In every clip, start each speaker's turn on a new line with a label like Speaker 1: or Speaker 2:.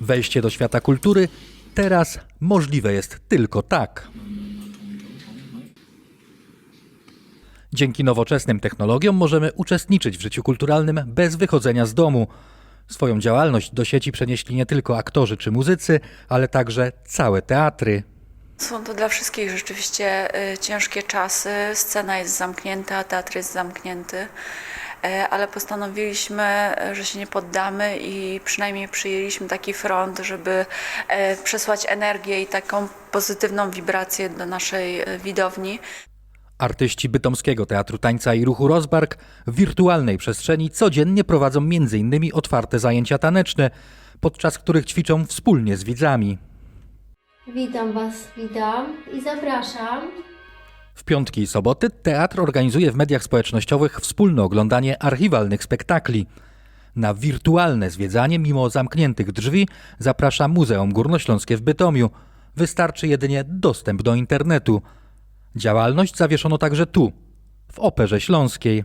Speaker 1: Wejście do świata kultury teraz możliwe jest tylko tak. Dzięki nowoczesnym technologiom możemy uczestniczyć w życiu kulturalnym bez wychodzenia z domu. Swoją działalność do sieci przenieśli nie tylko aktorzy czy muzycy, ale także całe teatry.
Speaker 2: Są to dla wszystkich rzeczywiście y, ciężkie czasy. Scena jest zamknięta, teatr jest zamknięty, ale postanowiliśmy, y, że się nie poddamy i przynajmniej przyjęliśmy taki front, żeby e, przesłać energię i taką pozytywną wibrację do naszej widowni.
Speaker 1: Artyści Bytomskiego Teatru Tańca i Ruchu Rozbark w wirtualnej przestrzeni codziennie prowadzą m.in. otwarte zajęcia taneczne, podczas których ćwiczą wspólnie z widzami.
Speaker 3: Witam Was, witam i zapraszam.
Speaker 1: W piątki i soboty teatr organizuje w mediach społecznościowych wspólne oglądanie archiwalnych spektakli. Na wirtualne zwiedzanie mimo zamkniętych drzwi zaprasza Muzeum Górnośląskie w Bytomiu. Wystarczy jedynie dostęp do internetu. Działalność zawieszono także tu, w Operze Śląskiej.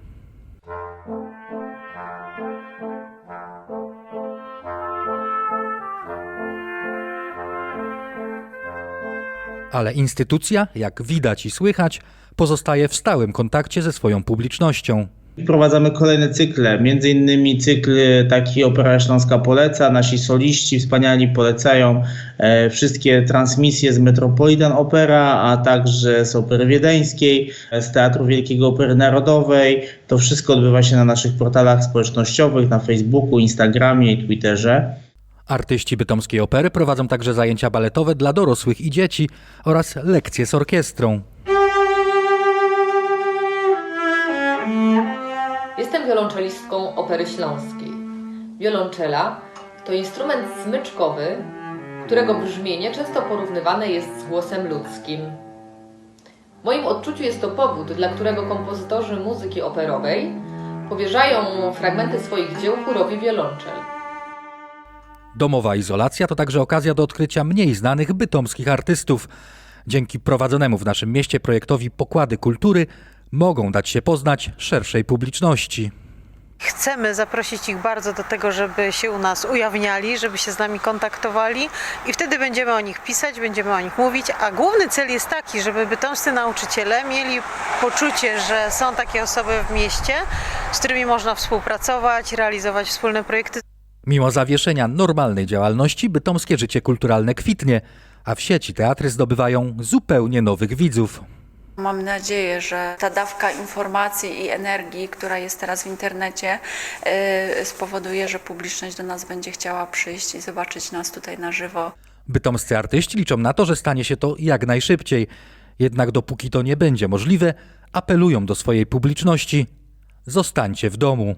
Speaker 1: Ale instytucja, jak widać i słychać, pozostaje w stałym kontakcie ze swoją publicznością.
Speaker 4: Wprowadzamy kolejne cykle, między innymi cykl taki Opera Śląska poleca, nasi soliści wspaniali polecają e, wszystkie transmisje z Metropolitan Opera, a także z Opery Wiedeńskiej, e, z Teatru Wielkiego Opery Narodowej. To wszystko odbywa się na naszych portalach społecznościowych, na Facebooku, Instagramie i Twitterze.
Speaker 1: Artyści bytomskiej opery prowadzą także zajęcia baletowe dla dorosłych i dzieci oraz lekcje z orkiestrą.
Speaker 5: Jestem wiolonczelistką Opery Śląskiej. Wiolonczela to instrument smyczkowy, którego brzmienie często porównywane jest z głosem ludzkim. W moim odczuciu jest to powód, dla którego kompozytorzy muzyki operowej powierzają fragmenty swoich dzieł chórowi wiolonczel.
Speaker 1: Domowa izolacja to także okazja do odkrycia mniej znanych bytomskich artystów. Dzięki prowadzonemu w naszym mieście projektowi Pokłady Kultury mogą dać się poznać szerszej publiczności.
Speaker 6: Chcemy zaprosić ich bardzo do tego, żeby się u nas ujawniali, żeby się z nami kontaktowali i wtedy będziemy o nich pisać, będziemy o nich mówić, a główny cel jest taki, żeby bytomscy nauczyciele mieli poczucie, że są takie osoby w mieście, z którymi można współpracować, realizować wspólne projekty.
Speaker 1: Mimo zawieszenia normalnej działalności, bytomskie życie kulturalne kwitnie, a w sieci teatry zdobywają zupełnie nowych widzów.
Speaker 2: Mam nadzieję, że ta dawka informacji i energii, która jest teraz w internecie, y, spowoduje, że publiczność do nas będzie chciała przyjść i zobaczyć nas tutaj na żywo.
Speaker 1: Bytomscy artyści liczą na to, że stanie się to jak najszybciej. Jednak dopóki to nie będzie możliwe, apelują do swojej publiczności: zostańcie w domu.